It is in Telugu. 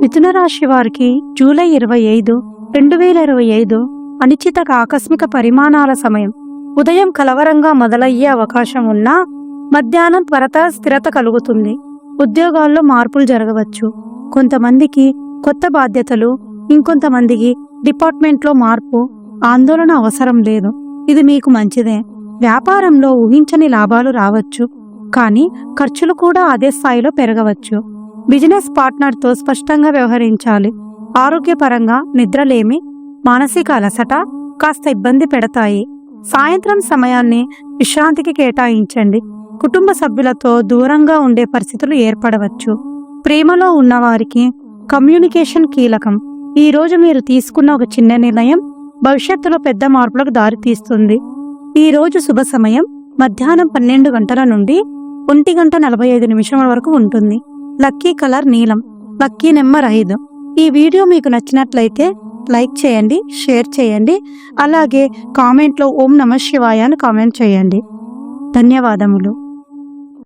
మిథున రాశి వారికి జూలై ఇరవై ఐదు రెండు వేల ఇరవై ఐదు అనిశ్చిత ఆకస్మిక పరిమాణాల సమయం. ఉదయం కలవరంగా మొదలయ్యే అవకాశం ఉన్నా మధ్యాహ్నం త్వరత స్థిరత కలుగుతుంది. ఉద్యోగాల్లో మార్పులు జరగవచ్చు. కొంతమందికి కొత్త బాధ్యతలు ఇంకొంతమందికి డిపార్ట్మెంట్లో మార్పు ఆందోళన అవసరం లేదు. ఇది మీకు మంచిదే. వ్యాపారంలో ఊహించని లాభాలు రావచ్చు. కానీ ఖర్చులు కూడా అదే స్థాయిలో పెరగవచ్చు. బిజినెస్ పార్ట్నర్తో స్పష్టంగా వ్యవహరించాలి. ఆరోగ్యపరంగా నిద్రలేమి మానసిక అలసట కాస్త ఇబ్బంది పెడతాయి. సాయంత్రం సమయాన్ని విశ్రాంతికి కేటాయించండి. కుటుంబ సభ్యులతో దూరంగా ఉండే పరిస్థితులు ఏర్పడవచ్చు. ప్రేమలో ఉన్నవారికి కమ్యూనికేషన్ కీలకం. ఈ రోజు మీరు తీసుకున్న ఒక చిన్న నిర్ణయం భవిష్యత్తులో పెద్ద మార్పులకు దారితీస్తుంది. ఈ రోజు శుభ సమయం. మధ్యాహ్నం పన్నెండు గంటల నుండి ఒంటి గంట నలభై ఐదు నిమిషముల వరకు ఉంటుంది. లక్కీ కలర్ నీలం లక్కీ నెంబర్ ఐదు. ఈ వీడియో మీకు నచ్చినట్లయితే లైక్ చేయండి షేర్ చేయండి అలాగే కామెంట్లో ఓం నమ శివాయ అని కామెంట్ చేయండి. ధన్యవాదములు.